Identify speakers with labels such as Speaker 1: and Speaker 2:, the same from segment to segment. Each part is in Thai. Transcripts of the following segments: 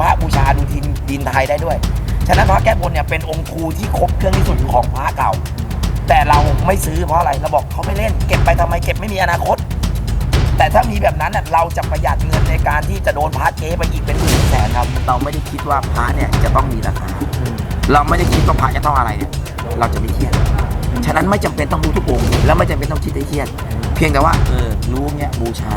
Speaker 1: พระบูชาดูทินดินไทยได้ด้วย ฉะนั้นพระแก้บนเนี่ยเป็นองค์ครูที่ครบเครื่องที่สุดของพระเก่า แต่เราไม่ซื้อเพราะอะไรเราบอกเขาไม่เล่นเก็บไปทำไมเก็บไม่มีอนาคต แต่ถ้ามีแบบนั้นเราจะประหยัดเงินในการที่จะโดนพระเก๊ไปอีกเป็นหมื่นแสนครับ เราไม่ได้คิดว่าพระเนี่ยจะต้องมีราคาเราไม่ได้คิดว่าพระจะต้องอะไรเนี่ยเราจะไม่เครียดฉะนั้นไม่จำเป็นต้องรู้ทุกองค์แล้วไม่จำเป็นต้องคิดให้เครียด เพียงแต่ว่าเออรู้เงี้ยบูชา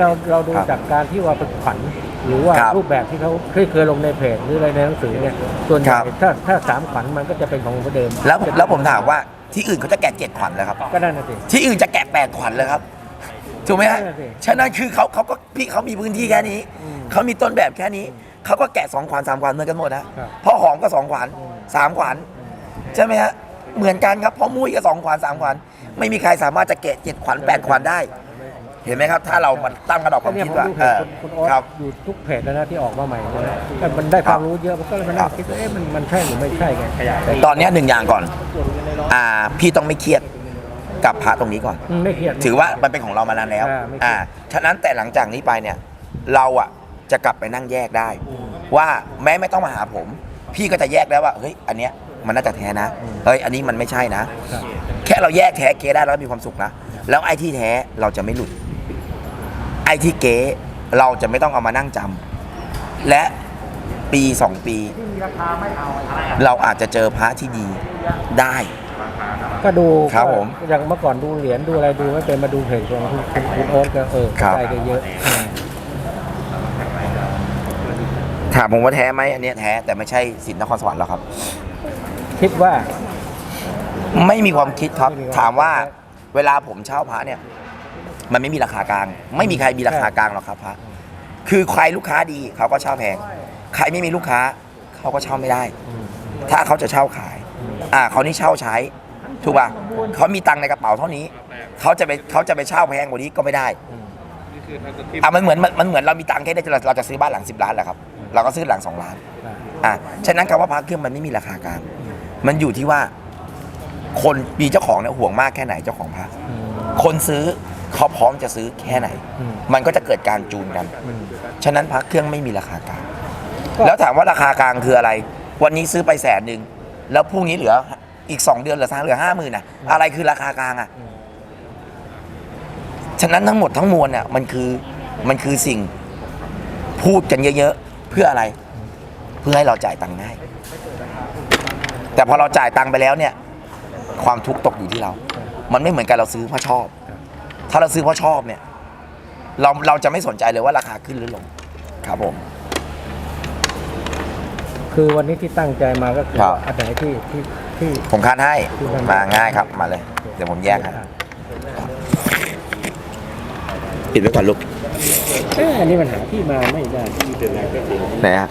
Speaker 2: เราเราดู
Speaker 1: ครับ
Speaker 2: จากการที่ว่าเป็นขวัญหรือว่า
Speaker 1: ครับ
Speaker 2: รูปแบบที่เขาเคยเคยลงในเพจหรืออะไรในหนังสือเนี่ยส่วนให
Speaker 1: ค
Speaker 2: ญ่
Speaker 1: รับ
Speaker 2: ถ้าถ้าสามขวัญมันก็จะเป็นของหลวงพ่อเดิม
Speaker 1: แล้วแล้วผมถามว่าที่อื่นเขาจะแกะเจ็ดขวัญเลยครับ
Speaker 2: ก็นั่นน่ะสิ
Speaker 1: ที่อื่นจะแกะแปดขวัญเลยครับถูกไหมฮะ
Speaker 2: นั่นน่ะสิ
Speaker 1: ฉะนั้นคือเขาเขาก็พี่เขามีพื้นที่แค่นี้
Speaker 2: อืม
Speaker 1: เขามีต้นแบบแค่นี้เขาก็แกะสองขวัญสามขวัญเหมือนกันหมดนะครับเพราะหอมก็สองขวัญสามขวัญใช่ไหมฮะเหมือนกันครับเพราะมุ้ยก็สองขวัญสามขวัญไม่มีใครสามารถจะแกะเจ็ดขวัญแปดขวัญได้ เห็นไหมครับ ถ้าเรามาตั้งกระดอกค
Speaker 2: ก็
Speaker 1: วาม
Speaker 2: เนี่ย
Speaker 1: คิด
Speaker 2: ผม
Speaker 1: ว่า
Speaker 2: ดูเพ
Speaker 1: เอ
Speaker 2: จ
Speaker 1: อ
Speaker 2: คุณคุณโอ๊ต
Speaker 1: ครับ
Speaker 2: อยู่ทุกเพจแล้วนะที่ออกมาใหม่เลยนะแต่มันได้ความรู้เยอะมันก็เลยมานั่
Speaker 1: ครั
Speaker 2: ง
Speaker 1: บ
Speaker 2: คิดว่าเอ๊ะมันมันใช่หรือไม่ใช่ไงขยายไป
Speaker 1: ตอนเนี้ยหนึ่งอย่างก่อน อ่า พี่ต้องไม่เครียดกับพระตรงนี้ก่อน
Speaker 2: อืมไม่เครียด
Speaker 1: ถือว่ามันเป็นของเรามานานแล้ว
Speaker 2: อ่าไม่เครียด
Speaker 1: อ่า ฉะนั้นแต่หลังจากนี้ไปเนี่ย เราอะจะกลับไปนั่งแยกได้ ว่าแม้ไม่ต้องมาหาผม พี่ก็จะแยกได้ว่าเฮ้ยอันเนี้ยมันน่าจะแท้นะเฮ้ยอันนี้มันไม่ใช่นะ
Speaker 2: ครับ
Speaker 1: แค่เราแยกแท้เก๊ได้แล้วมีความสุขนะแล้วไอ้ที่แท้เราจะไม่หลุดไอ้ที่เก๊เราจะไม่ต้องเอามานั่งจำและปีสองปี เราอาจจะเจอพระที่ดีได้
Speaker 2: ก็ดู
Speaker 1: ครับผม
Speaker 2: อย่างเมื่อก่อนดูเหรียญดูอะไรดูไม่เป็นมาดูเพจของคุณคุณคุณโอ๊ตก็เออ
Speaker 1: ครับ
Speaker 2: ได้ก็เยอะอืม
Speaker 1: ถามผมว่าแท้ไหมอันเนี้ยแท้แต่ไม่ใช่สินนครสวรรค์หรอกครับ
Speaker 2: คิดว่า
Speaker 1: ไม่มีความคิดครับ
Speaker 2: ไม่มีความ
Speaker 1: ถามว่าเวลาผมเช่าพระเนี่ย มันไม่มีราคากลาง ไม่มีใครมีราคากลางหรอกครับพระคือใครลูกค้าดีเขาก็เช่าแพง ใครไม่มีลูกค้าเขาก็เช่าไม่ได้
Speaker 2: อืม
Speaker 1: ถ้าเขาจะเช่าขาย อ่าเขานี่เช่าใช้ถูกป่ะเขามีตังค์ในกระเป๋าเท่านี้เขาจะไปเขาจะไปเช่าแพงกว่านี้ก็ไม่ได้
Speaker 2: อืม
Speaker 1: อะมันเหมือนมันมันเหมือนเรามีตังค์แค่นี้เราเราจะซื้อบ้านหลังสิบล้านแหละครับ เราก็ซื้อหลังสองล้าน
Speaker 2: อ่า
Speaker 1: อะฉะนั้นคำว่าพระเครื่องมันไม่มีราคากลางมันอยู่ที่ว่า คนมีเจ้าของเนี่ยห่วงมากแค่ไหนเจ้าของพระ
Speaker 2: อืม
Speaker 1: คนซื้อ เขาพร้อมจะซื้อแค่ไหน
Speaker 2: อืม
Speaker 1: มันก็จะเกิดการจูนกัน
Speaker 2: อืม
Speaker 1: ฉะนั้นพระเครื่องไม่มีราคากลาง
Speaker 2: ก็
Speaker 1: แล้วถามว่าราคากลางคืออะไร วันนี้ซื้อไปแสนหนึ่งแล้วพรุ่งนี้เหลืออีกสองเดือนเหลือสามเหลือห้าหมื่นอะอะไรคือราคากลางอะ
Speaker 2: อืม
Speaker 1: ฉะนั้นทั้งหมดทั้งมวลเนี่ยมันคือมันคือสิ่งพูดกันเยอะๆเพื่ออะไร เพื่อให้เราจ่ายตังค์ง่าย แต่พอเราจ่ายตังค์ไปแล้วเนี่ย ความทุกข์ตกอยู่ที่เรา มันไม่เหมือนกันเราซื้อเพราะชอบ ถ้าเราซื้อเพราะชอบเนี่ย เราเราจะไม่สนใจเลยว่าราคาขึ้นหรือลง ครับผม
Speaker 2: คือวันนี้ที่ตั้งใจมาก็คือ
Speaker 1: ครับ
Speaker 2: อันไหนที่ที่ที่
Speaker 1: ผมคันให้
Speaker 2: ที่ทำ
Speaker 1: มาง่ายครับมาเลย เดี๋ยวผมแยกให้ปิดไว้ก่อนลูก
Speaker 2: เอ๊ะอันนี้มันหาที่มาไม่ได้ที่เป็นอะไรก็เอง
Speaker 1: ไหนฮะ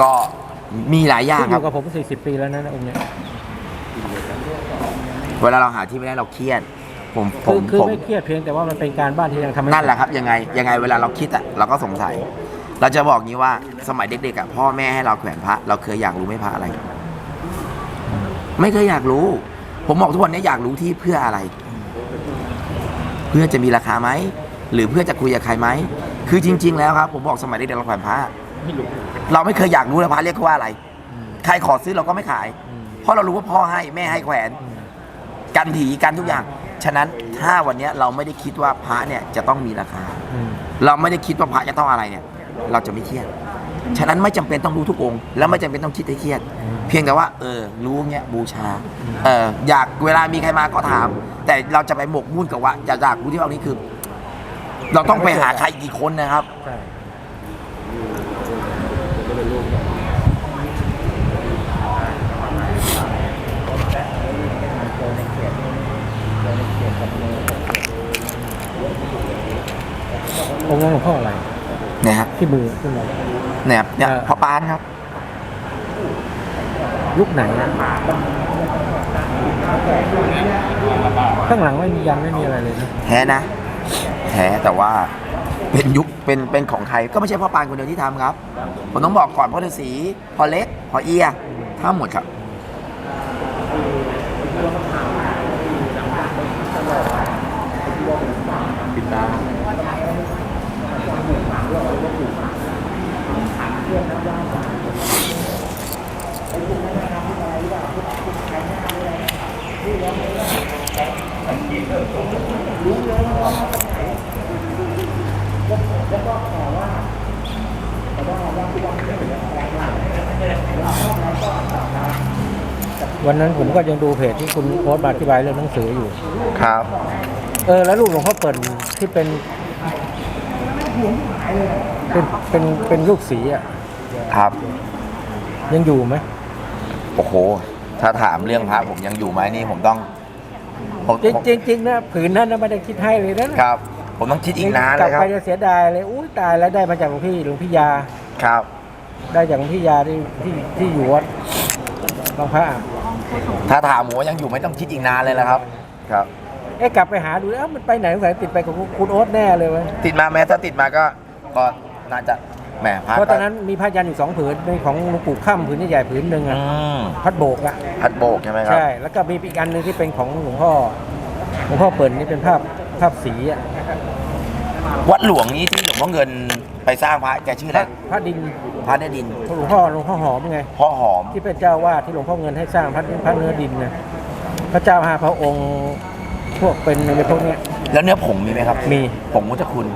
Speaker 1: ก็มีหลายอย่าง
Speaker 2: อ
Speaker 1: ครั
Speaker 2: ยู่
Speaker 1: บ
Speaker 2: กับผม40 ปีแล้วนะองค์เนี้ย
Speaker 1: เวลาเราหาที่ไม่ได้เราเครียด ผมผ
Speaker 2: คือ
Speaker 1: ม
Speaker 2: คือ
Speaker 1: ผม
Speaker 2: ไม่เครียดเพียงแต่ว่ามันเป็นการบ้านที่ยังทำไม่
Speaker 1: นั่นแหละครับยังไงยังไงเวลาเราคิดอะเราก็สงสัย เราจะบอกงี้ว่าสมัยเด็กๆอะพ่อแม่ให้เราแขวนพระ เราเคยอยากรู้ไหมพระอะไร ไม่เคยอยากรู้ ผมบอกทุกวันนี้อยากรู้ที่เพื่ออะไร เพื่อจะมีราคาไหมหรือเพื่อจะคุยกับใครไหมคือจริง ๆ แล้วครับผมบอกสมัยเด็กๆเราแขวนพระ
Speaker 2: ไม่รู้
Speaker 1: เราไม่เคยอยากรู้เลยพระเรียกว่าอะไร
Speaker 2: อืม
Speaker 1: ใครขอซื้อเราก็ไม่ขาย
Speaker 2: อืม
Speaker 1: เพราะเรารู้ว่าพ่อให้แม่ให้แขวน
Speaker 2: อืม
Speaker 1: กันถีกันทุกอย่าง ฉะนั้นถ้าวันเนี้ยเราไม่ได้คิดว่าพระเนี่ยจะต้องมีราคา
Speaker 2: อืม
Speaker 1: เราไม่ได้คิดว่าพระจะต้องอะไรเนี่ย เราจะไม่เครียด ฉะนั้นไม่จำเป็นต้องรู้ทุกองค์ แล้วไม่จำเป็นต้องคิดให้เครียด เพียงแต่ว่า เออ รู้เงี้ยบูชา เอออยากเวลามีใครมาก็ถาม แต่เราจะไปหมกมุ่นกับว่าอยากอยากรู้ที่ว่านี้คือ เราต้องไปหาใครกี่คนนะครับ
Speaker 2: ใช่ องค์นั้นหลวงพ่ออะไร
Speaker 1: เนี่ยฮะ
Speaker 2: ที่มือขึ้นมา
Speaker 1: เนี่ยครับเนี่ย
Speaker 2: เออ
Speaker 1: พ่อปานครับ
Speaker 2: ยุคไหนนะข้างหลังไม่มียันไม่มีอะไรเลยนะ
Speaker 1: แท้นะ แท้แต่ว่าเป็นยุคเป็นเป็นของใครก็ไม่ใช่พ่อปานคนเดียวที่ทำครับ ผมต้องบอกก่อนพ่อฤาษีพ่อเล็กพ่อเอียทั้งหมดครับ
Speaker 2: ปิดตา วันนั้นผมก็ยังดูเพจที่คุณโพสต์มาอธิบายเรื่องหนังสืออยู่
Speaker 1: ครับ
Speaker 2: เออ แล้วรูปหลวงพ่อเปิ่น ที่เป็น เป็นเป็นเป็นลูกสีอะ
Speaker 1: ครับ
Speaker 2: ยังอยู่ไหม
Speaker 1: โอ้โห ถ้าถามเรื่องพระผมยังอยู่ไหมนี่ผมต้องผม
Speaker 2: จริง
Speaker 1: ผม
Speaker 2: จริงจริงนะผืนนั้นนะไม่ได้คิดให้เลยนะครับ
Speaker 1: ผมต้องคิดอีกนาน
Speaker 2: ก
Speaker 1: เล
Speaker 2: ลับ
Speaker 1: ยครั
Speaker 2: ไป
Speaker 1: บ
Speaker 2: จะเสียดายเลยอุ้ยตายแล้วได้มาจากหลวงพี่หลวงพี่ยา
Speaker 1: ครับ
Speaker 2: ได้จากหลวงพี่ยาที่ที่ที่อยู่วัดบางพระอะ
Speaker 1: ถ้าถามผมว่ายังอยู่ไม่ต้องคิดอีกนานเลยละครับ ครับ
Speaker 2: เอ๊ะกลับไปหาดูแล้วมันไปไหนสงสัยติดไปกับคุณโอ๊ตแน่เลยเว้ย
Speaker 1: ติดมาแม้ถ้าติดมาก็ก็น่าจะแหมพระ
Speaker 2: เพราะตอนนั้นมีผ้ายันอยู่สองผืนเป็นของหลวงปู่ข้ามผืนใหญ่ๆผืนหนึ่ง
Speaker 1: อื
Speaker 2: อะ
Speaker 1: ม
Speaker 2: พัดโบกอะ
Speaker 1: พัดโบกใช่ไหมครับ
Speaker 2: ใช่ แล้วก็มีอีกอันหนึงที่เป็นของหลวงพ่อหลวงพ่อเปิ่นนี่เป็นภาพภาพสีอะ
Speaker 1: วัดหลวงนี้ที่หลวงพ่อเงินไปสร้างพระแกชื่อ
Speaker 2: พ
Speaker 1: อะไร
Speaker 2: ระพระดิน
Speaker 1: พระเนดิน
Speaker 2: หลวงพ่อหลวงพ่อหอมไง
Speaker 1: พ่อหอม
Speaker 2: ที่เป็นเจ้าวาดที่หลวงพ่อเงินให้สร้างพระพระเนื้อดินนะพระเจ้าห้าพระองค์ พวกเป็นในพวกเนี้ย
Speaker 1: แล้วเนื้อผงมีไหมครับ
Speaker 2: มี
Speaker 1: ผงมุจคุณ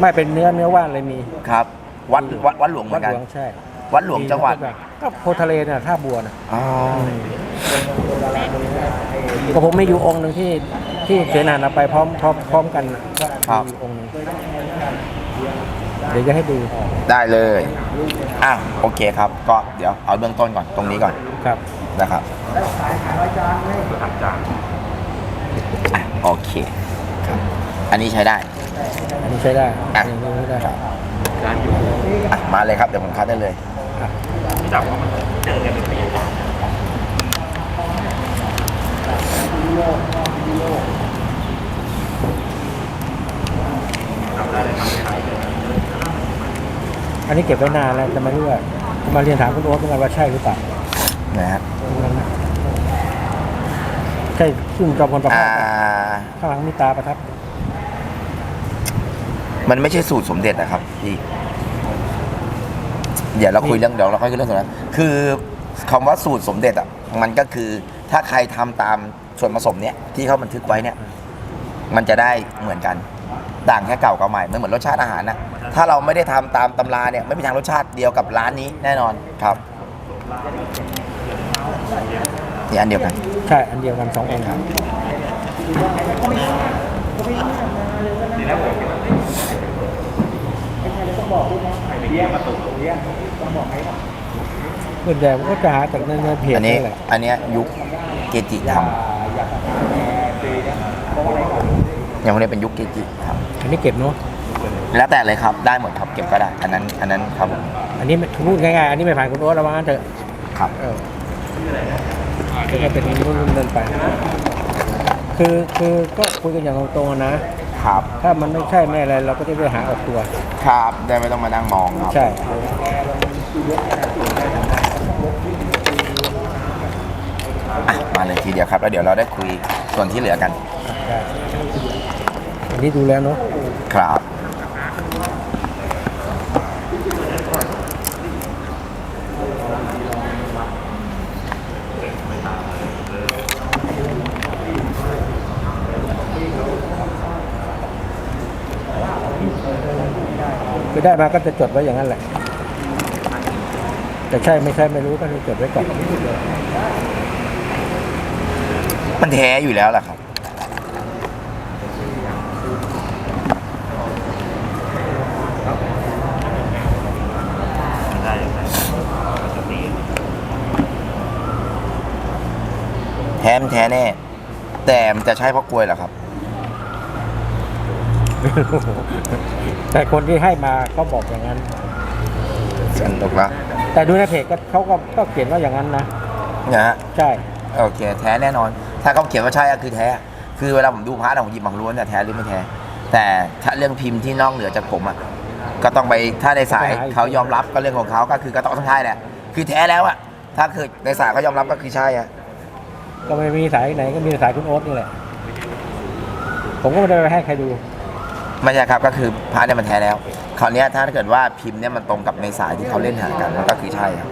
Speaker 2: ไม่เป็นเนื้อเนื้อว่านเลยมี
Speaker 1: ครับ วัดวัดวัดหลวงเหมื
Speaker 2: วั
Speaker 1: อ
Speaker 2: ด
Speaker 1: นกัน
Speaker 2: หลวงใช่
Speaker 1: วัดหลวงจังหวัด
Speaker 2: ก็โพธิ์ทะเลน่ะท่าบัวน่ะ
Speaker 1: อ๋อ
Speaker 2: ก็ผมมีอยู่องค์หนึ่งที่ที่เสนานเอาไปพร้อมพร้อมพร้อมกันน่ะก็มีอยู่องค์หนึงเดี๋ยวจะให้ดู
Speaker 1: ได้เลยอะโอเคครับ ก็เดี๋ยวเอาเบื้องต้นก่อนตรงนี้ก่อน
Speaker 2: ครับ
Speaker 1: นะครับ อะโอเคครับอันนี้ใช้ได้
Speaker 2: อันนี้ใช้ได้
Speaker 1: อะ
Speaker 2: อันนี้ใช้ได้
Speaker 1: ครับอะมาเลยครับเดี๋ยวผมคัดได้เลย
Speaker 2: อันนี้เก็บไว้นานแล้วจะไม่รู้ว่ามาเรียนถามคุณโอ๊ตเหมือนกันว่าใช่หรือเปล่า
Speaker 1: นะฮะ
Speaker 2: ใช่ซึ่งจอมพลประ
Speaker 1: อ่า
Speaker 2: ภาสข้างหลังมีตาประทับ
Speaker 1: มันไม่ใช่สูตรสมเด็จนะครับพี่เดี๋ยวเราคุยเรื่องเดี๋ยวเราค่อยคุยเรื่องสมเด็จคือคำว่าสูตรสมเด็จอะ มันก็คือถ้าใครทำตามส่วนผสมเนี้ยที่เขาบันทึกไว้เนี่ย มันจะได้เหมือนกันต่างแค่เก่ากับใหม่ไม่เหมือนรสชาติอาหารนะถ้าเราไม่ได้ทำตามตำราเนี่ยไม่มีทางรสชาติเดียวกับร้านนี้แน่นอนครับ นี่อันเดียวกัน
Speaker 2: ใช่อันเดียวกันสององค์ครับส่วนใหญ่ผมก็จะหาจากในในเพจ
Speaker 1: อันนี้
Speaker 2: นี่แหละ
Speaker 1: อันเนี้ยยุคเกจิทำอย่างพวกนี้เป็นยุคเกจิท
Speaker 2: อันนี้เก็บเนาะำ
Speaker 1: แล้วแต่เลยครับได้หมดครับเก็บก็ได้ อันนั้นอันนั้นครับผม
Speaker 2: อันนี้ไม่พูดง่ายๆอันนี้ไม่ผ่านคุณโอ๊ตระวังกันเถอะ
Speaker 1: ครับ
Speaker 2: เออ ก็เป็นรุ่นๆเดินไป คือคือก็คุยกันอย่างตรงๆอะนะ
Speaker 1: ครับ
Speaker 2: ถ้ามันไม่ใช่ไม่อะไรเราก็จะไปหาออกตัว
Speaker 1: ครับ ได้ไม่ต้องมานั่งมองครับ
Speaker 2: ใช่
Speaker 1: อะมาเลยทีเดียวครับ แล้วเดี๋ยวเราได้คุยส่วนที่เหลือกัน
Speaker 2: ได้อันนี้ดูแล้วเนาะ
Speaker 1: ครับ
Speaker 2: คือได้มาก็จะจดไว้อย่างนั้นแหละ แต่ใช่ไม่ใช่ไม่รู้ก็จะจดไว้ก่อน
Speaker 1: มันแท้อยู่แล้วแหละครับ แท้มนแท้แน่ แต่มันจะใช่เพราะกลวยเหรอครับ
Speaker 2: แต่คนที่ให้มาก็บอกอย่างนั้น
Speaker 1: สนุกละ
Speaker 2: แต่ดูในเพจก็เขาก็ก็เขียนว่าอย่างนั้นนะ
Speaker 1: นะฮะ
Speaker 2: ใช่
Speaker 1: โอเค แท้แน่นอน ถ้าเขาเขียนว่าใช่ก็คือแท้ คือเวลาผมดูพระนะผมหยิบมารู้ว่าเนี่ยแท้หรือไม่แท้แแต่ถ้าเรื่องพิมพ์ที่นอกเหนือจากผมอะก็ต้องไปถ้าในสายเขายอมรับก็เรื่องของเขาก็คือก็ต้องใช่แหละคือแท้แล้วอะถ้าคือในสายเขายอมรับก็คือใช่อะ
Speaker 2: ก็ไม่มีสายไหนก็มีสายคุณโอ๊ตนี่แหละ ผมก็ไม่ได้ไปให้ใครดู
Speaker 1: ไม่ใช่ครับก็คือพระเนี่ยมันแท้แล้วคราวเนี้ยถ้าเกิดว่าพิมพ์เนี่ยมันตรงกับในสายที่เขาเล่นหากันมันก็คือใช่ครับ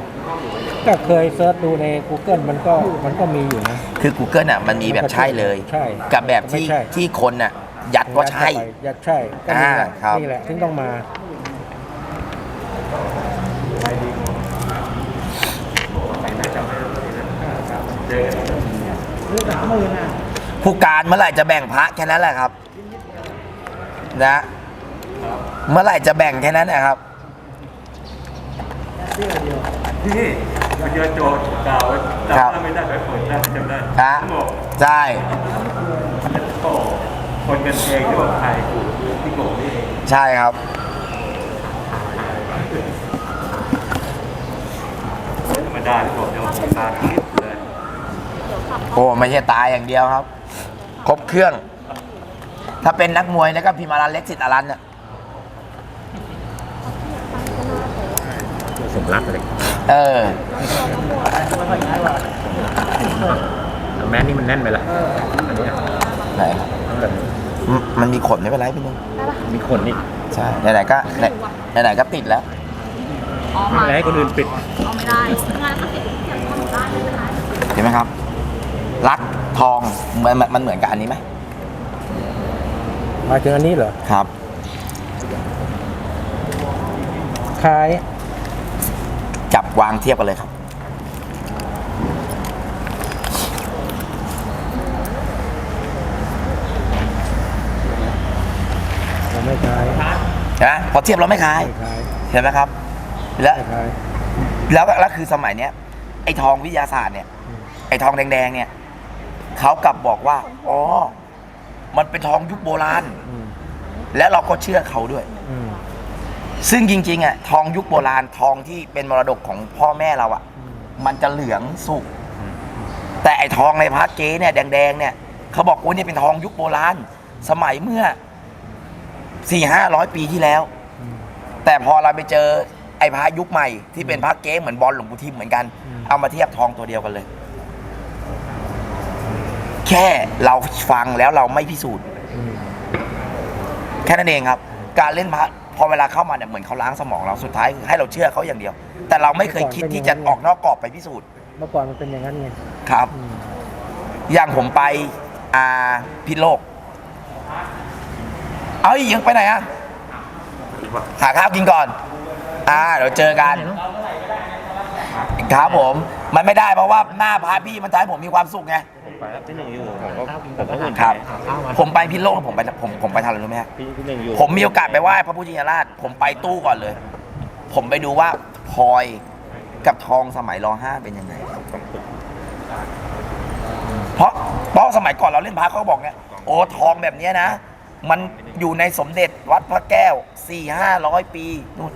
Speaker 2: ก็เคยเซิร์ชดูใน Google มันก็มันก็มีอยู่นะ
Speaker 1: คือ Google อะมันมีแบบใช่เลย
Speaker 2: ใช่
Speaker 1: กับแบบที่
Speaker 2: ไม่ใช่
Speaker 1: ที่คนอะยัดว่าใช่
Speaker 2: ยัดใช่ก็นี่แหละ
Speaker 1: อ่าครับ
Speaker 2: นี่แหละถึงต้องมา
Speaker 1: ผู้การเมื่อไหร่จะแบ่งพระแค่นั้นแหละครับ นะ เมื่อไหร่จะแบ่งแค่นั้นนะครับ
Speaker 3: ที่มันเจอโจทย์กล่าวจำไม่ได้ไปผลได้จำได้
Speaker 1: ฮะ
Speaker 3: บ
Speaker 1: ใช่
Speaker 3: คนกันเองที่บอกใครกูพี่โกบนี่เอง
Speaker 1: ใช่ครับ
Speaker 3: ธรรมดาที่บอกเนี่ยว่าผมตาทิพย์เลย
Speaker 1: โอ้ไม่ใช่ตายอย่างเดียวครับ ครบเครื่อง ถ้าเป็นนักมวยแล้วก็พิมพ์อารันเล็กสิทธิ์อารันเนี่ย
Speaker 3: สมรักเลย
Speaker 1: เออ
Speaker 3: แม่นี่มันแน่นไปละอันเนี้ย
Speaker 1: ไหนครับมมันมีขนไม่เป็นไรพี่นุ่ม
Speaker 3: มีคนนี่
Speaker 1: ใช่ไหนๆก็ไหนไหนๆก็ติดแล้ว
Speaker 4: อ๋อ
Speaker 3: ไม่
Speaker 4: มา
Speaker 3: ได้ให้คนอื่นปิด
Speaker 4: เอาไม่ได้งานก็ติดเก็บคนได้ไม่เป็นไร
Speaker 1: เห็นไหมครับ รักทองมันมันมันเหมือนกับอันนี้ไหม
Speaker 2: มาถึงอันนี้เหรอ
Speaker 1: ครับ
Speaker 2: คล้าย
Speaker 1: จับวางเทียบกันเลยครับ
Speaker 2: เราไม่คล้าย
Speaker 1: นะพอเทียบเราไม่คล้าย
Speaker 2: ไม่คล้าย
Speaker 1: เห็นไหมครับ แล้ว
Speaker 2: ไม่คล้าย
Speaker 1: แล้วแล้วคือสมัยเนี้ยไอ้ทองวิทยาศาสตร์เนี่ย ไอ้ทองแดงๆเนี่ยเขากลับบอกว่า อ๋อ มันเป็นทองยุคโบราณ
Speaker 2: อืม
Speaker 1: และเราก็เชื่อเขาด้วย
Speaker 2: อืม
Speaker 1: ซึ่งจริงๆอะทองยุคโบราณทองที่เป็นมรดกของพ่อแม่เราอะ
Speaker 2: อืม
Speaker 1: มันจะเหลืองสุก แต่ไอ้ทองในพระเก๊เนี่ยแดงๆเนี่ยเขาบอกว่านี่เป็นทองยุคโบราณ สมัยเมื่อสี่ห้าร้อยปีที่แล้ว
Speaker 2: อืม
Speaker 1: แต่พอเราไปเจอไอ้พระยุคใหม่ที่เป็นพระเก๊เหมือนบอลหลวงปู่ทิมเหมือนกัน
Speaker 2: อืม
Speaker 1: เอามาเทียบทองตัวเดียวกันเลย แค่เราฟังแล้วเราไม่พิสูจน์
Speaker 2: อืม
Speaker 1: แค่นั้นเองครับ การเล่นพระพอเวลาเข้ามาเนี่ยเหมือนเขาล้างสมองเราสุดท้ายคือให้เราเชื่อเขาอย่างเดียว แต่เราไม่เคยคิดที่จะออกนอกกรอบไปพิสูจน์
Speaker 2: เมื่อก่อนมันเป็นอย่างนั้นไง
Speaker 1: ครับ
Speaker 2: อืม
Speaker 1: อย่างผมไปอ่าพิษโลก เอาอีกยังไปไหนอะหาข้าวกินก่อน อ่าเดี๋ยวเจอกัน ครับผม มันไม่ได้เพราะว่าหน้าพาพี่มันทำให้ผมมีความสุขไง
Speaker 3: ไปแล้วพี่หนึ่งอยู่ผมก็ผมก็อุ่น
Speaker 1: ครับ
Speaker 3: ใจ
Speaker 1: ผมไปพิษโลกผมไปผมผมไปทำอะไรรู้ไหมฮะ
Speaker 3: พี่พี่หนึ่งอยู่
Speaker 1: ผมมีโอกาสไปไหว้พระพุทธชินราช ผมไปตู้ก่อนเลย ผมไปดูว่าพลอยกับทองสมัยรห้าเป็นยังไง เพราะเพราะสมัยก่อนเราเล่นพระเขาก็บอกเนี่ยโอ้ทองแบบเนี้ยนะ มันอยู่ในสมเด็จวัดพระแก้วสี่ห้าร้อยปีนู่น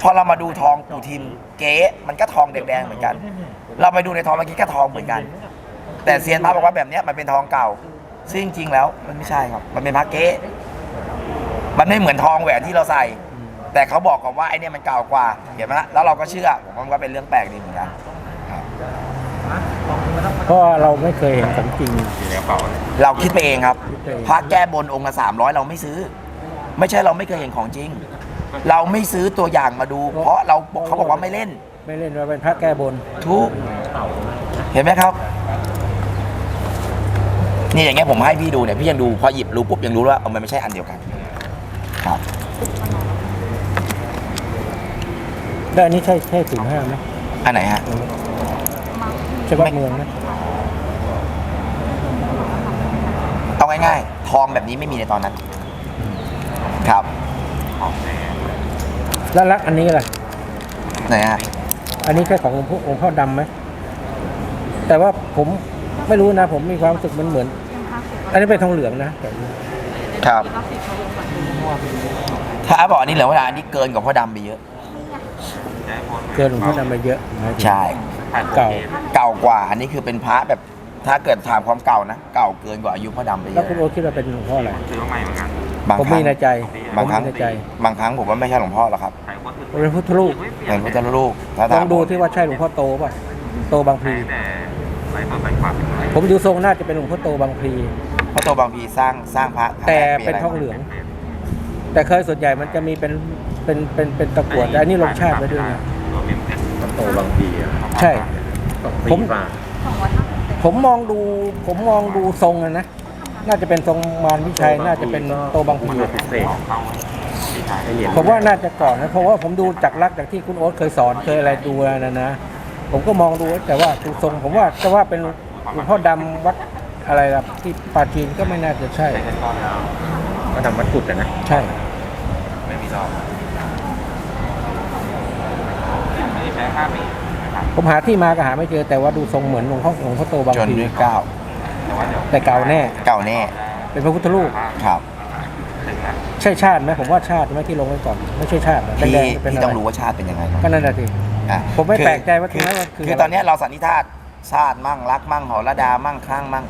Speaker 1: พอเรามาดูทองปู่ทิม เก๋มันก็ทองแดงๆเหมือนกัน เราไปดูในทองเมื่อกี้ก็ทองเหมือนกัน แต่เซียนพระบอกว่าแบบเนี้ยมันเป็นทองเก่า ซึ่งจริงๆแล้วมันไม่ใช่ครับ มันเป็นพระเก๊มันไม่เหมือนทองแหวนที่เราใส่ แต่เขาบอกกันว่าไอ้เนี่ยมันเก่ากว่าเห็นไหมล่ะแล้วเราก็เชื่อผมว่ามันก็เป็นเรื่องแปลกดีเหมือนกันครับ
Speaker 2: เพราะว่าเราไม่เคยเห็นของจริง
Speaker 3: อยู่ในกระเป๋าเลย
Speaker 1: เราคิดไปเองครับ
Speaker 2: คิดไปเอง
Speaker 1: พระแก้บนองค์ละสามร้อยเราไม่ซื้อ ไม่ใช่เราไม่เคยเห็นของจริง เราไม่ซื้อตัวอย่างมาดู เพราะเราเขาบอกว่าไม่เล่น
Speaker 2: ไม่เล่นว่าเป็นพระแก้บน
Speaker 1: ทุกเห็นไหมครับ นี่อย่างเงี้ยผมให้พี่ดูเนี่ยพี่ยังดูพอหยิบรู้ปุ๊บยังรู้ว่าเอามันไม่ใช่อันเดียวกันครับ
Speaker 2: แล้วอันนี้ใช่ใช่ถึงห้าไหม
Speaker 1: อันไหนฮะ
Speaker 2: ใช่วัดเมืองไหม
Speaker 1: เอาง่ายๆทองแบบนี้ไม่มีในตอนนั้น ครับ
Speaker 2: แล้วลักษณ์อันนี้ล่ะ
Speaker 1: ไหนฮะ
Speaker 2: อันนี้ใช่ของหลวงพ่อหลวงพ่อดำไหมแต่ว่าผมไม่รู้นะผมมีความรู้สึกมันเหมือน อันนี้เป็นทองเหลืองนะแต่
Speaker 1: ครับ ถ้าบอกอันนี้เหลือเวลาอันนี้เกินกว่าพ่อดำไปเยอะ
Speaker 2: เกินหลวงพ่อดำไปเยอะหมายถึง
Speaker 1: ใช่
Speaker 2: เก่า
Speaker 1: เก่ากว่า อันนี้คือเป็นพระแบบ ถ้าเกิดถามความเก่านะ เก่าเกินกว่าอายุพ่อดำไปเย
Speaker 2: แล้ว
Speaker 1: อะ
Speaker 2: คุณโอตคิดว่าเป็นหลวงพ่ออะไร
Speaker 3: ถือว่าใหม่เหมือนกัน
Speaker 1: บาง
Speaker 2: ผม
Speaker 1: ครั้
Speaker 2: มี
Speaker 1: ง
Speaker 2: ในใจ
Speaker 1: บางครั้ง
Speaker 2: ผมมีในใจ
Speaker 1: บางครั้งผมว่าไม่ใช่หลวงพ่อหรอกครับ
Speaker 3: ถ่ายคนอื่น
Speaker 2: ผมเป็นพุทธรูป
Speaker 1: เป็นพระเจ้าลูกถ้า
Speaker 2: ล
Speaker 1: ถา
Speaker 2: อ
Speaker 1: ม
Speaker 2: งดูที่ว่าใช่หลวงพ่อโตป่ะโตบางพลี
Speaker 3: แต่ใส่ตัวใส่ความเป็นไร
Speaker 2: ผมดูทรงน่าจะเป็นหลวงพ่อโตบางพลี
Speaker 1: พระโตบางพีสร้างสร้างพระ
Speaker 2: แต่
Speaker 1: ปี
Speaker 2: เป็น
Speaker 1: อะไร
Speaker 2: ทองเหลือง แต่เคยส่วนใหญ่มันจะมีเป็นเป็นเป็นเป็นตะกรวดแต่อันนี้ลงชาติไว้ด้วยนะ
Speaker 3: ตัวเมมเต็ม
Speaker 5: มันโตบางทีอะ
Speaker 2: ใช่
Speaker 5: สอง
Speaker 2: ผ
Speaker 5: ปี
Speaker 2: ม
Speaker 5: กว่า
Speaker 4: สองร้อยห้าสิบ
Speaker 2: ผมมองดูผมมองดูทรงอะนะน่าจะเป็นทรงมารวิชัยน่าจะเป็นโตบางพ
Speaker 5: มัน
Speaker 2: ลี
Speaker 5: จะพิเศษให้เหรียญ
Speaker 2: ผมว่าน่าจะก่อนนะเพราะว่าผมดูจากลักษณ์จากที่คุณโอ๊ตเคยสอนเคยอะไรดูนะนะ ผมก็มองดูแต่ว่าดูทรงผมว่าจะว่าเป็นหลวงพ่อดำวัด อะไรล่ะที่ปาจีนก็ไม่น่าจะใช่
Speaker 5: ก็ทำวัดกุดอะนะ
Speaker 2: ใช่
Speaker 1: ไม่มีรอบ
Speaker 3: อันนี้แพ้ห้าปีนะครับ
Speaker 2: ผมหาที่มาก็หาไม่เจอแต่ว่าดูทรงเหมือนหลวงพ่อหลวงพ่อโตบาง
Speaker 1: จน
Speaker 2: พลี
Speaker 1: ด้วยเก้า
Speaker 3: แต่ว่าเดี๋ยว
Speaker 2: แต่เก่าแน่
Speaker 1: เก้าแน่
Speaker 2: เป็นพระพุทธรูป
Speaker 1: ครับ
Speaker 3: ถึงแล้ว
Speaker 2: ใช่ชาติไหมผมว่าชาติไหมที่ลงไว้ก่อน ไม่ใช่ชาตินะ
Speaker 1: พี่
Speaker 2: แดงๆเป็น
Speaker 1: พี่
Speaker 2: อะไร
Speaker 1: ต้องรู้ว่าชาติเป็นยังไงครับ
Speaker 2: ก็นั่นแหละสิ
Speaker 1: อะ
Speaker 2: ผมไม่
Speaker 1: คือ
Speaker 2: แปลกใจว่า
Speaker 1: คือ
Speaker 2: ตรงนั้นมันคือ
Speaker 1: คือ
Speaker 2: อะไร
Speaker 1: ตอนเนี้ยเราสันนิษฐานชาติมั่งรักมั่งหอระดามั่งคลั่งมั่ง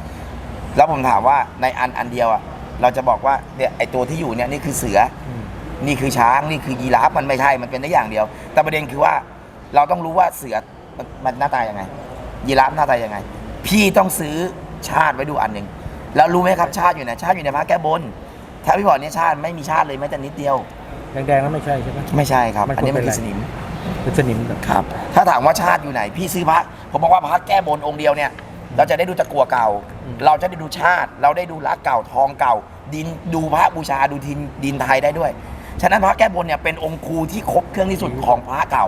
Speaker 1: แล้วผมถามว่าในอันอันเดียวอะเราจะบอกว่าเนี่ยไอตัวที่อยู่เนี่ยนี่คือเสือ
Speaker 2: อืม
Speaker 1: นี่คือช้างนี่คือยีราฟมันไม่ใช่มันเป็นได้อย่างเดียว แต่ประเด็นคือว่าเราต้องรู้ว่าเสือมันมันหน้าตายังไง ยีราฟหน้าตายังไง พี่ต้องซื้อชาติไว้ดูอันหนึ่งแล้วรู้ไหมครับชาติอยู่ไหนชาติอยู่ในพระแก้บนถ้าพี่บอกเนี่ยชาติไม่มีชาติเลยแม้แต่นิดเดียว
Speaker 2: แดงๆแล้วไม่ใช่ใช่ไหม
Speaker 1: ไม่ใช่ครับ
Speaker 2: มัน
Speaker 1: อันนี้มัน
Speaker 2: ควรเป็น
Speaker 1: คือสนิม
Speaker 2: เป็นสนิมแบบ
Speaker 1: ครับ ถ้าถามว่าชาติอยู่ไหน พี่ซื้อพระผมบอกว่าพระแก้บนองค์เดียวเนี่ย เราจะได้ดูตะกัวเก่า เราจะได้ดูชาติ เราได้ดูรักเก่าทองเก่า ดินดูพระบูชาดูทินดินไทยได้ด้วย ฉะนั้นพระแก้บนเนี่ยเป็นองค์ครูที่ครบเครื่องที่สุดของพระเก่า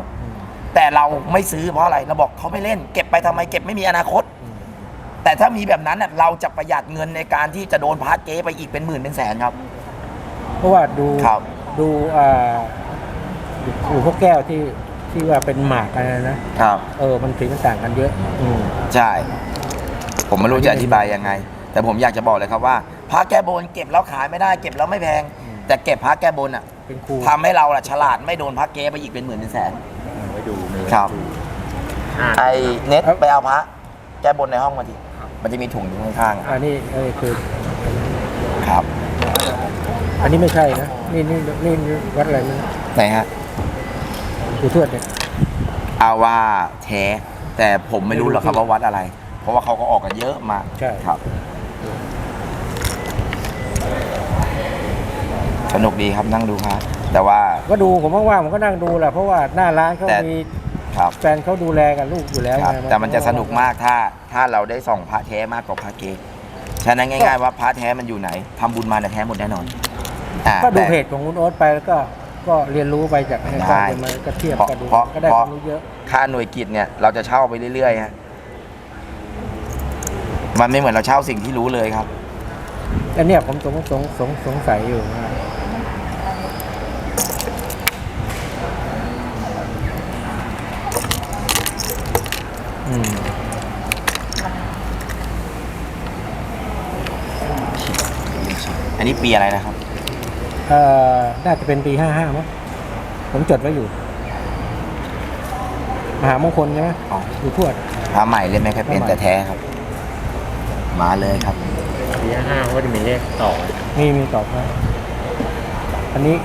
Speaker 1: แต่เราไม่ซื้อเพราะอะไรเราบอกเขาไม่เล่น เก็บไปทำไมเก็บไม่มีอนาคต แต่ถ้ามีแบบนั้นน่ะเราจะประหยัดเงินในการที่จะโดนพระเก๊ไปอีกเป็นหมื่นเป็นแสนครับ
Speaker 2: เพราะว่าดู
Speaker 1: ครับ
Speaker 2: ดูอ่าหลวงพ่อแก้วที่ที่ว่าเป็นหมากอะไรนะ
Speaker 1: ครับ
Speaker 2: เออมันสีมันต่างกันเยอะ อืม
Speaker 1: ใช่ ผมไม่รู้จะอธิบายยังไง แต่ผมอยากจะบอกเลยครับว่าพระแก้บนเก็บแล้วขายไม่ได้เก็บแล้วไม่แพง
Speaker 2: อืม
Speaker 1: แต่เก็บพระแก้บนอะ
Speaker 2: เป็นครู
Speaker 1: ทำให้เราล่ะฉลาดไม่โดนพระเก๊ไปอีกเป็นหมื่นเป็นแสน
Speaker 5: ไว้ดูเนื้อ
Speaker 1: ครับ
Speaker 5: ชาติ
Speaker 1: ไอเน็ตไปเอาพระแก้บนในห้องมาทีมันจะมีถุงอยู่ข้างๆอะ
Speaker 2: อันนี้เออคือ
Speaker 1: ครับ
Speaker 2: อันนี้ไม่ใช่นะนี่นี่นี่นี่วัดอะไรนะ
Speaker 1: ไหนฮะ
Speaker 2: ปู่ทวดเนี่ย
Speaker 1: เอาว่าแท้แต่ผมไม่รู้หรอกครับว่าวัดอะไรเพ ราะว่าเขาก็ออกกันเยอะมาก
Speaker 2: ใช่
Speaker 1: ครับ สนุกดีครับนั่งดูครับ แต่ว่า
Speaker 2: ก็ดูผมว่างๆผมก็นั่งดูแหละเพราะว่าหน้าร้านเขา
Speaker 1: แต่
Speaker 2: มี
Speaker 1: ครับ
Speaker 2: แฟนเขาดูแลกับลูกอยู่แล้ว
Speaker 1: ครับ
Speaker 2: ไง
Speaker 1: แต่มันจะสนุกมากถ้าถ้าเราได้ส่องพระแท้มากกว่าพระเก๊ฉะนั้นง่ายๆว่าพระแท้มันอยู่ไหนทำบุญมาเนี่ยแท้หมดแน่นอนอ่า
Speaker 2: ก็ดู
Speaker 1: แต่
Speaker 2: เพจของคุณโอ๊ตไปแล้วก็ก็เรียนรู้ไปจากใน
Speaker 1: ได้
Speaker 2: การมันก็เทียบ
Speaker 1: เพราะ
Speaker 2: ก็ดู
Speaker 1: เพราะ
Speaker 2: ก็ได้
Speaker 1: เพ
Speaker 2: ค
Speaker 1: ราะ
Speaker 2: วามรู้เยอะ
Speaker 1: ค่าหน่วยกิจเนี่ยเราจะเช่าไปเรื่อยๆฮะ มันไม่เหมือนเราเช่าสิ่งที่รู้เลยครับ
Speaker 2: อันเนี้ยผมสงสงสงสงสัยอยู่ว่าอืม
Speaker 1: อันนี้ปีอะไรนะครับ
Speaker 2: เอ่อน่าจะเป็นปีห้าห้ามั้งผมจดไว้อยู่ มหามงคลใช่ไหม
Speaker 1: อ๋อ
Speaker 2: อยู่ทวด
Speaker 1: พระใหม่เล่นไม่ค่อยเป็น
Speaker 2: พระใหม่
Speaker 1: แต่แท้ครับ มาเลยครับ
Speaker 5: ปีห้าก็จะมีเลขต่อ
Speaker 2: มีมีตอบให้อันนี้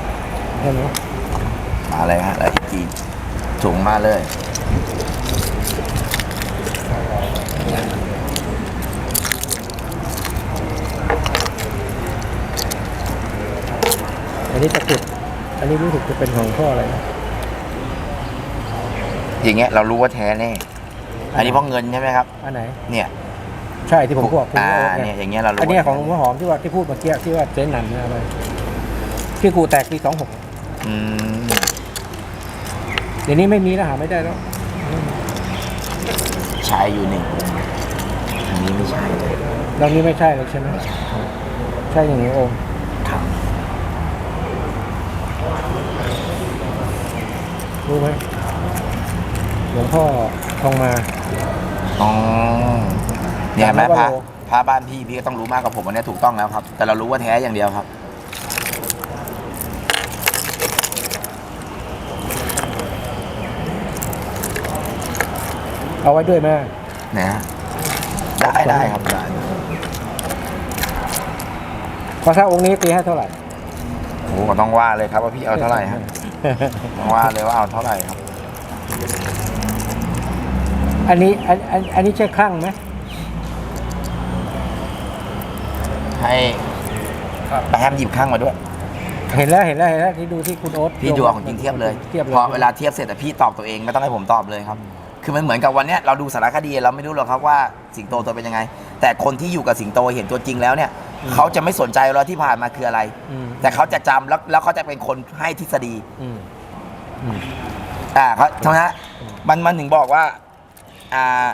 Speaker 2: ใช่ไหม
Speaker 1: มาเลยฮะแล้วที่จีนถุงมาเลย
Speaker 2: อันนี้ตะกรุดอันนี้รู้สึกจะเป็นของพ่ออะไรนะ
Speaker 1: อย่างเงี้ยเรารู้ว่าแท้แน่อันนี้เพราะเงินใช่ไหมครับ
Speaker 2: อันไหน
Speaker 1: เนี่ย
Speaker 2: ใช่ที่ผมบอกคุณ
Speaker 1: อ่า
Speaker 2: โอ๊ต
Speaker 1: เนี่ยอย่างเงี้ยเรารู้
Speaker 2: อันเนี้ย
Speaker 1: ว่า
Speaker 2: ของหลวงพ่อหอมที่ว่าที่พูดเมื่อกี้ที่ว่าเจ๊หนันเนี่ยอะไรที่กูแตกปีสองหก
Speaker 1: อืม
Speaker 2: เดี๋ยวนี้ไม่มีแล้วหาไม่ได้แล้ว
Speaker 1: ใช้อยู่หนึ่งอันนี้ไม่ใช่
Speaker 2: เรานี้ไม่ใช่เลยใช่ไหมใช่อย่างนี้องค์
Speaker 1: ครับ
Speaker 2: รู้ไหมหลวงพ่อทองมา
Speaker 1: อ๋อ เนี่ยเห็นไหม
Speaker 2: สามร้อย
Speaker 1: พระ
Speaker 2: กว่าโล
Speaker 1: พระบ้านพี่พี่ก็ต้องรู้มากกว่าผมอันเนี้ยถูกต้องแล้วครับ แต่เรารู้ว่าแท้อย่างเดียวครับ
Speaker 2: เอาไว้ด้วยแม่
Speaker 1: นะฮะได้ได้ครับได้
Speaker 2: พอถ้าองค์นี้ตีให้เท่าไหร่
Speaker 1: โอ้โหต้องว่าเลยครับว่าพี่เอาเท่าไหร่ฮะต้องว่าเลยว่าเอาเท่าไหร่ครับ
Speaker 2: อันนี้อันอันอันนี้ใช่คลั่งไหม
Speaker 1: ให้ไปแฮมหยิบข้างมาด้วย
Speaker 2: เห็นแล้วเห็นแล้วเห็นแล้วที่ดูที่คุณโอ๊ต
Speaker 1: พี่ดูเอาของจริงเทียบเลย
Speaker 2: เทียบเลย
Speaker 1: พอเวลาเทียบเสร็จแต่พี่ตอบตัวเองไม่ต้องให้ผมตอบเลยครับ คือมันเหมือนกับวันเนี้ยเราดูสารคดีเราไม่รู้หรอกครับว่าสิงโตตัวเป็นยังไง แต่คนที่อยู่กับสิงโตเห็นตัวจริงแล้วเนี่ยเขาจะไม่สนใจว่าที่ผ่านมาคืออะไร
Speaker 2: อืม
Speaker 1: แต่เขาจะจำแล้วแล้วเขาจะเป็นคนให้ทฤษฎี
Speaker 2: อืมอืม
Speaker 1: อ่าเขาทำไมฮะมันมันถึงบอกว่าอ่า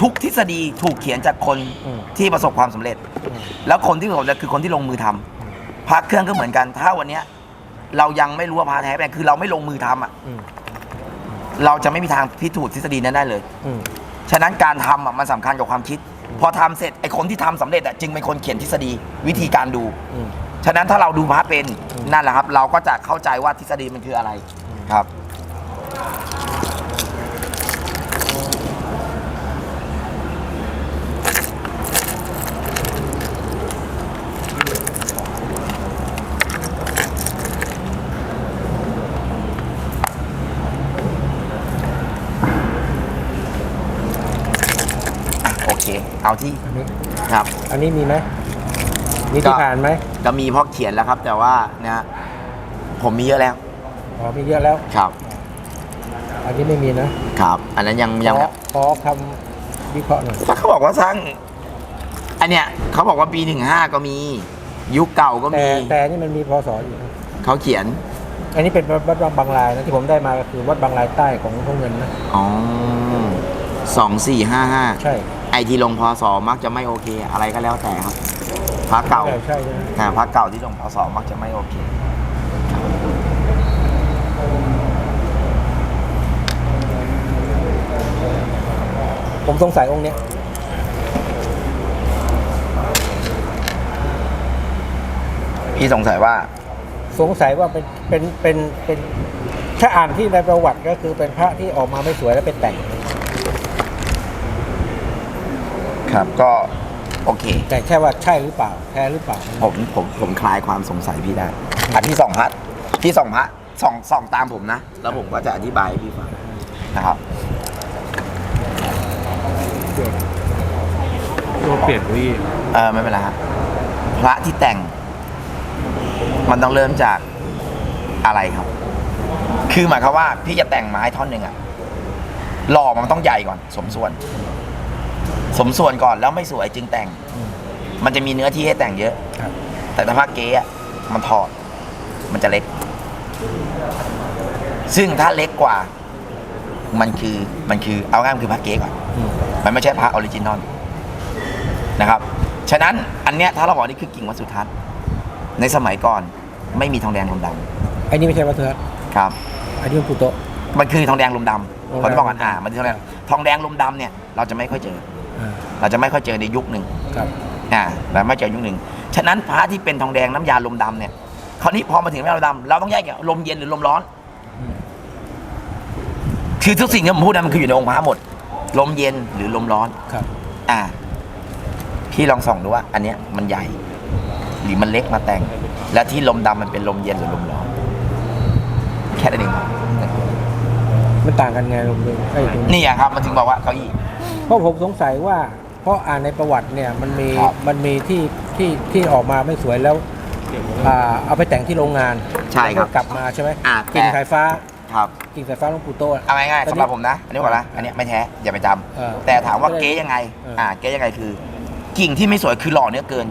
Speaker 1: ทุกทฤษฎีถูกเขียนจากคน
Speaker 2: อืม
Speaker 1: ที่ประสบความสำเร็จ
Speaker 2: อืม
Speaker 1: แล้วคนที่ประสบความสำเร็จคือคนที่ลงมือทำพระเครื่องก็เหมือนกัน ถ้าวันเนี้ยเรายังไม่รู้ว่าพระแท้เป็นคือเราไม่ลงมือทำอะ
Speaker 2: อืม
Speaker 1: เราจะไม่มีทางพิสูจน์ทฤษฎีนั้นได้เลย
Speaker 2: อืม
Speaker 1: ฉะนั้นการทำอะมันสำคัญกับความคิด พอทำเสร็จไอ้คนที่ทำสำเร็จอะจึงเป็นคนเขียนทฤษฎีวิธีการดู
Speaker 2: อืม
Speaker 1: ฉะนั้นถ้าเราดูพระเป็น
Speaker 2: อืม
Speaker 1: นั่นแหละครับ เราก็จะเข้าใจว่าทฤษฎีมันคืออะไรครับ โอ เคเอาที่
Speaker 2: อันนี้
Speaker 1: ครับ
Speaker 2: อันนี้มีไหมมีที่ผ่านไหม
Speaker 1: ก็มีเพราะเขียนแล้วครับ แต่ว่านะฮะผมมีเยอะแล้ว
Speaker 2: อ๋อมีเยอะแล้ว
Speaker 1: ครับ
Speaker 2: อันนี้ไม่มีนะครับ
Speaker 1: อันนั้นยังยัง
Speaker 2: ขอขอคำวิเคราะห์หน่อย
Speaker 1: ถ้าเขาบอกว่าสร้างอันเนี้ยเขาบอกว่าปีหนึ่งห้าก็มี ยุคเก่าก็
Speaker 2: แต่
Speaker 1: มี
Speaker 2: แต่นี่มันมีพศอยู่นะ
Speaker 1: เขาเขียน
Speaker 2: อันนี้เป็นวัดวัดบางลายนะที่ผมได้มาก็คือวัดบางลายใต้ของพวกเงินนะ
Speaker 1: อ๋อสองสี่ห้าห้า
Speaker 2: ใช่
Speaker 1: ไอที่ลงพศมักจะไม่โอเค อะไรก็แล้วแต่ครับพระเก่า
Speaker 2: ใช่ใช่ใช่
Speaker 1: อ่าพระเก่าที่ลงพศมักจะไม่โอเค
Speaker 2: ผมสงสัยองค์เนี้ย
Speaker 1: พี่สงสัยว่า
Speaker 2: สงสัยว่าเป็นเป็นเป็นเป็นถ้าอ่านที่ในประวัติก็คือเป็นพระที่ออกมาไม่สวยแล้วเป็นแต่ง
Speaker 1: ครับก็โอเค
Speaker 2: แต่แค่ว่าใช่หรือเปล่าแท้หรือเปล่า
Speaker 1: ผมผมผมคลายความสงสัยพี่ได้อะพี่ส่องพระพี่ส่องพระส่องส่องตามผมนะ แล้วผมก็จะอธิบายให้พี่ฟังนะครับ
Speaker 3: ตัวเปลี่ยนวี่
Speaker 1: เออไม่เป็นไรฮะพระที่แต่ง มันต้องเริ่มจากอะไรครับ คือหมายความว่าพี่จะแต่งไม้ท่อนหนึ่งอะหล่อมันต้องใหญ่ก่อน สมส่วน สมส่วนก่อนแล้วไม่สวยจึงแต่ง มันจะมีเนื้อที่ให้แต่งเยอะ
Speaker 2: ครับ
Speaker 1: แต่ถ้าผ้าเก๊อะมันถอด มันจะเล็ก ซึ่งถ้าเล็กกว่า มันคือมันคือเอาง่ายมันคือผ้าเก๊ก่อน
Speaker 2: อืม
Speaker 1: มันไม่ใช่พระออริจินอลนะครับ ฉะนั้นอันเนี้ยถ้าเราบอกนี่คือกิ่งวัดสุทัศน์ในสมัยก่อนไม่มีทองแดงลมด
Speaker 2: อันนี้ไม่ใช่วัตถุำ
Speaker 1: ครับ
Speaker 2: อันนี้มันปุโตะ
Speaker 1: มันคือทองแดงลมด
Speaker 2: โอ้ำ
Speaker 1: ผมจะบอกกันอ่ามันคือทองแดงทองแดงลมดำเนี่ยเราจะไม่ค่อยเจอ
Speaker 2: อ่า
Speaker 1: เราจะไม่ค่อยเจอในยุคหนึ่ง
Speaker 2: ครับ
Speaker 1: อ่าเราไม่เจอยุคหนึ่งฉะนั้นพระที่เป็นทองแดงน้ำยาลมดำเนี่ยคราวนี้พอมาถึงน้ำยาลมดำเราต้องแยกอย่างลมเย็นหรือลมร้อน
Speaker 2: อืม
Speaker 1: คือทุกสิ่งที่ผมพูดนะมันคืออยู่ในองค์พระหมด ลมเย็นหรือลมร้อน
Speaker 2: ครับ
Speaker 1: อ่าพี่ลองส่องดูว่า อันเนี้ยมันใหญ่ หรือมันเล็กมาแต่ง และที่ลมดำมันเป็นลมเย็นหรือลมร้อน แค่นั้นเอง
Speaker 2: มันต่างกันไงลงดูไอ้ตรงนี้
Speaker 1: นี่อะครับ มันถึงบอกว่าเก้าอี้
Speaker 2: เพราะผมสงสัยว่า เพราะอ่านในประวัติเนี่ยมันมี
Speaker 1: ครับ
Speaker 2: มันมีที่ที่ที่ออกมาไม่สวยแล้วอ่าเอาไปแต่งที่โรงงาน
Speaker 1: ใช่ครับ
Speaker 2: แล้วก็กลับมาใช่ไหม
Speaker 1: อ่า
Speaker 2: กิ่ง
Speaker 1: แต่
Speaker 2: สายฟ้า
Speaker 1: ครับ
Speaker 2: กิ่งสายฟ้าหลวงปู่โตะ
Speaker 1: เอาง่ายๆ
Speaker 2: ตอนนี้
Speaker 1: สำหรับผมนะอันนี้ก่อนนะอันเนี้ยไม่แท้อย่าไปจำ
Speaker 2: เออ
Speaker 1: แต่ถามว่าเก๊ยังไง
Speaker 2: เอออ่
Speaker 1: อ่าเก๊ยังไงคือกิ่งที่ไม่สวยคือหล่อเนื้อเกิน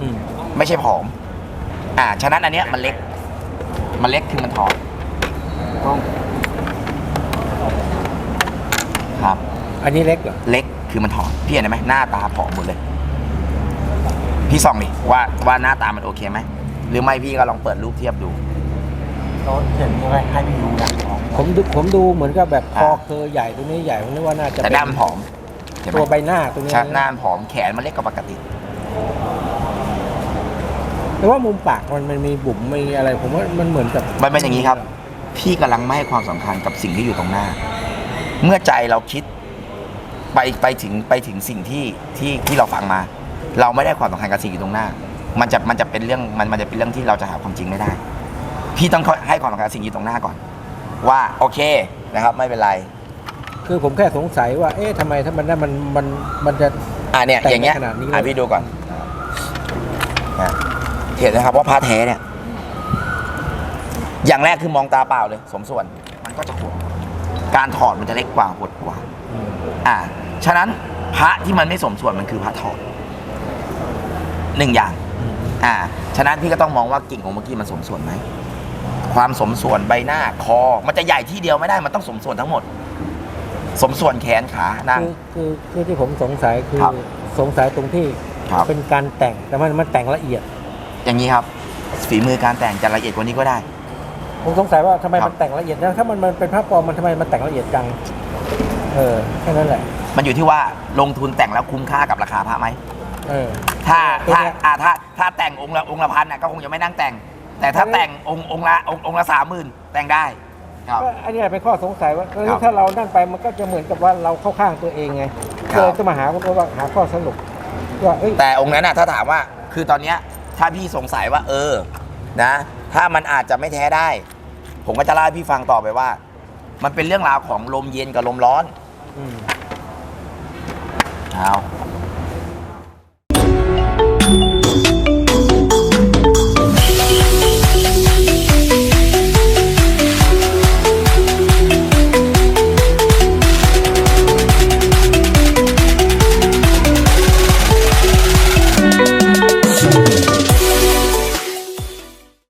Speaker 2: อืม
Speaker 1: ไม่ใช่ผอม อ่า ฉะนั้นอันเนี้ยมันเล็ก มันเล็กคือมันถอดครับ
Speaker 2: อันนี้เล็กเหรอ
Speaker 1: เล็กคือมันถอดพี่เห็นไหมหน้าตาผอมหมดเลย พี่ส่องดิว่าว่าหน้าตามันโอเคไหมหรือไม่พี่ก็ลองเปิดรูปเทียบดูโต๊ะเขียนไว้ให้พี่ดูนะ
Speaker 2: ผมดูผมดูเหมือนกับแบบค
Speaker 1: อ่า
Speaker 2: อเคอใหญ่ตรงนี้ใหญ่ผมนึกว่าน่าจะ
Speaker 1: แต่หน้ามันผอมเห็นไหม
Speaker 2: ตัวใบหน้าตรงนี้
Speaker 1: ใช่หน้ามันผอมแขนมันเล็กกว่าปกติ
Speaker 2: แต่ว่ามุมปากมันมันมีบุ๋มมีอะไร ผมว่ามันเหมือนกับ
Speaker 1: มันเป็นอย่างนี้ครับ พี่กำลังไม่ให้ความสำคัญกับสิ่งที่อยู่ตรงหน้า เมื่อใจเราคิด ไปไปถึงไปถึงสิ่งที่ที่ที่เราฟังมา เราไม่ได้ความสำคัญกับสิ่งอยู่ตรงหน้า มันจะมันจะเป็นเรื่องมันมันจะเป็นเรื่องที่เราจะหาความจริงไม่ได้ พี่ต้องให้ความสำคัญกับสิ่งที่ตรงหน้าก่อน ว่าโอเคนะครับไม่เป็นไร
Speaker 2: คือผมแค่สงสัยว่า เอ๊ะทำไมถ้ามันได้มันมันมันจะ
Speaker 1: อะเนี่ย
Speaker 2: แต่ง
Speaker 1: อย่างเงี้ย
Speaker 2: ขนาดนี้เลย
Speaker 1: อะพี่ดูก่อนอะเห็นนะครับว่าพระแท้เนี่ย อย่างแรกคือมองตาเปล่าเลย สมส่วน มันก็จะหดการถอดมันจะเล็กกว่าหดกว่า
Speaker 2: อืม
Speaker 1: อ่า ฉะนั้นพระที่มันไม่สมส่วนมันคือพระถอดหนึ่งอย่าง อ่า ฉะนั้นพี่ก็ต้องมองว่ากิ่งของเมื่อกี้มันสมส่วนไหม ความสมส่วนใบหน้าคอ มันจะใหญ่ที่เดียวไม่ได้ มันต้องสมส่วนทั้งหมด สมส่วนแขนขานั่ง
Speaker 2: คือคือคือที่ผมสงสัยคือ
Speaker 1: ครับ
Speaker 2: สงสัยตรงที่
Speaker 1: ครับ
Speaker 2: เป็นการแต่งแต่มันมันแต่งละเอียด
Speaker 1: อย่างนี้ครับ ฝีมือการแต่งจะละเอียดกว่านี้ก็ได้
Speaker 2: ผมสงสัยว่าทำไม
Speaker 1: ครับ
Speaker 2: มันแต่งละเอียดนะถ้ามันมันเป็นภาพปลอมมันทำไมมันแต่งละเอียดจัง เออแค่นั้นแหละ
Speaker 1: มันอยู่ที่ว่าลงทุนแต่งแล้วคุ้มค่ากับราคาพระไหม
Speaker 2: เออ
Speaker 1: ถ้า
Speaker 2: ตัว
Speaker 1: ถ้า
Speaker 2: เนี้ย
Speaker 1: อ่าถ้าถ้าแต่งองค์ละองค์ละพันน่ะก็คงจะไม่นั่งแต่ง แต่ถ้า
Speaker 2: อันนี้
Speaker 1: แต่งองค์องค์ละองค์องค์ละสามหมื่นแต่งได้ครับ
Speaker 2: ก็อันนี้เป็นข้อสงสัยว่าเออ
Speaker 1: ครับ
Speaker 2: ถ้าเรานั่นไปมันก็จะเหมือนกับว่าเราเข้าข้างตัวเองไง
Speaker 1: ครับ
Speaker 2: เลยจะมาหาคนว่าหาข้อสรุปว่าเอ้ย
Speaker 1: แต่องค์นั้นน่ะถ้าถามว่าคือตอนเนี้ยถ้าพี่สงสัยว่า เออนะ ถ้ามันอาจจะไม่แท้ได้ ผมก็จะเล่าให้พี่ฟังต่อไปว่า มันเป็นเรื่องราวของลมเย็นกับลมร้อน
Speaker 2: อืม
Speaker 1: เอา